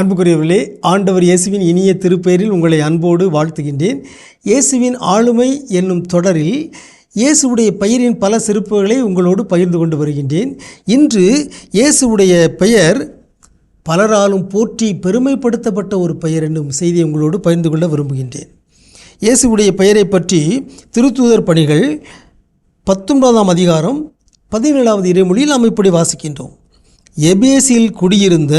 அன்புக்குரியவர்களே ஆண்டவர் இயேசுவின் இனிய திருப்பெயரில் உங்களை அன்போடு வாழ்த்துகின்றேன். இயேசுவின் ஆளுமை என்னும் தொடரில் இயேசுடைய பெயரின் பல சிறப்புகளை உங்களோடு பகிர்ந்து கொண்டு வருகின்றேன். இன்று இயேசுவுடைய பெயர் பலராலும் போற்றி பெருமைப்படுத்தப்பட்ட ஒரு பெயர் என்னும் செய்தியை உங்களோடு பகிர்ந்து கொள்ள விரும்புகின்றேன். இயேசுடைய பெயரை பற்றி திருத்தூதர் பணிகள் பத்தொன்பதாம் அதிகாரம் பதினேழாவது இறைமொழியில் நாம் இப்படி வாசிக்கின்றோம். எபேசில் குடியிருந்த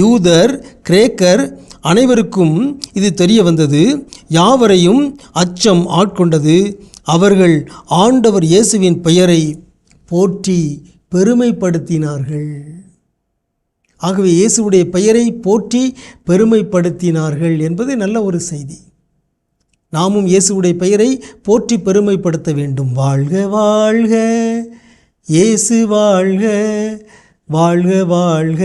யூதர் கிரேக்கர் அனைவருக்கும் இது தெரிய வந்தது. யாவரையும் அச்சம் ஆட்கொண்டது. அவர்கள் ஆண்டவர் இயேசுவின் பெயரை போற்றி பெருமைப்படுத்தினார்கள். ஆகவே இயேசுவுடைய பெயரை போற்றி பெருமைப்படுத்தினார்கள் என்பது நல்ல ஒரு செய்தி. நாமும் இயேசுவுடைய பெயரை போற்றி பெருமைப்படுத்த வேண்டும். வாழ்க வாழ்க இயேசு வாழ்க. வாழ்க வாழ்க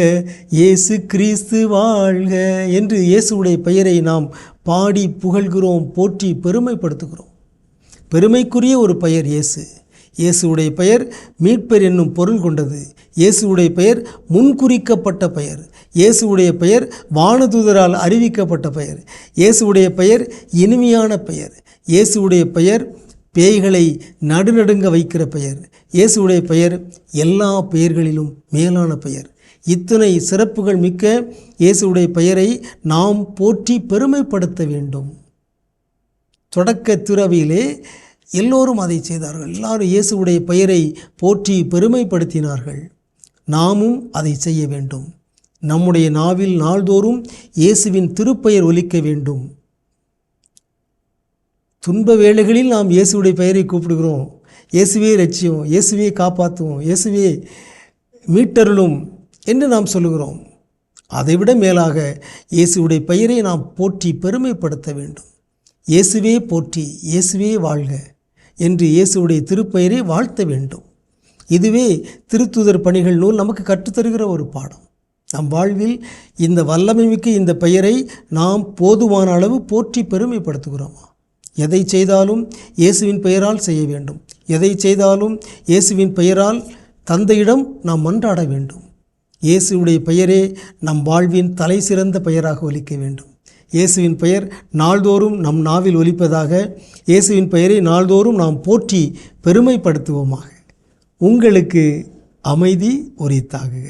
இயேசு கிறிஸ்து வாழ்க என்று இயேசுடைய பெயரை நாம் பாடி புகழ்கிறோம் போற்றி பெருமைப்படுத்துகிறோம். பெருமைக்குரிய ஒரு பெயர் இயேசு. இயேசுடைய பெயர் மீட்பர் என்னும் பொருள் கொண்டது. இயேசுடைய பெயர் முன்குறிக்கப்பட்ட பெயர். இயேசுடைய பெயர் வானதூதரால் அறிவிக்கப்பட்ட பெயர். இயேசுடைய பெயர் இனிமையான பெயர். இயேசுடைய பெயர் பேய்களை நடுநடுங்க வைக்கிற பெயர். இயேசுடைய பெயர் எல்லா பெயர்களிலும் மேலான பெயர். இத்தனை சிறப்புகள் மிக்க இயேசுடைய பெயரை நாம் போற்றி பெருமைப்படுத்த வேண்டும். தொடக்க துறவியிலே எல்லோரும் அதை செய்தார்கள். எல்லாரும் இயேசுடைய பெயரை போற்றி பெருமைப்படுத்தினார்கள். நாமும் அதை செய்ய வேண்டும். நம்முடைய நாவில் நாள்தோறும் இயேசுவின் திருப்பெயர் ஒலிக்க வேண்டும். துன்ப வேளைகளில் நாம் இயேசுடைய பெயரை கூப்பிடுகிறோம். இயேசுவே ரட்சியும் இயேசுவே காப்பாற்றுவோம் இயேசுவே மீட்டருளும் என்று நாம் சொல்லுகிறோம். அதைவிட மேலாக இயேசுவுடைய பெயரை நாம் போற்றி பெருமைப்படுத்த வேண்டும். இயேசுவே போற்றி இயேசுவே வாழ்க என்று இயேசுவுடைய திருப்பெயரை வாழ்த்த வேண்டும். இதுவே திருத்துதர் பணிகள் நூல் நமக்கு கற்றுத்தருகிற ஒரு பாடம். நம் வாழ்வில் இந்த வல்லமைமிக்க இந்த பெயரை நாம் போதுமான அளவு போற்றி பெருமைப்படுத்துகிறோமா? எதை செய்தாலும் இயேசுவின் பெயரால் செய்ய வேண்டும். எதை செய்தாலும் இயேசுவின் பெயரால் தந்தையிடம் நாம் மன்றாட வேண்டும். இயேசுவுடைய பெயரே நம் வாழ்வின் தலை சிறந்த பெயராக ஒலிக்க வேண்டும். இயேசுவின் பெயர் நாள்தோறும் நம் நாவில் ஒலிப்பதாக இயேசுவின் பெயரை நாள்தோறும் நாம் போற்றி பெருமைப்படுத்துவோமாக. உங்களுக்கு அமைதி உரித்தாகுக.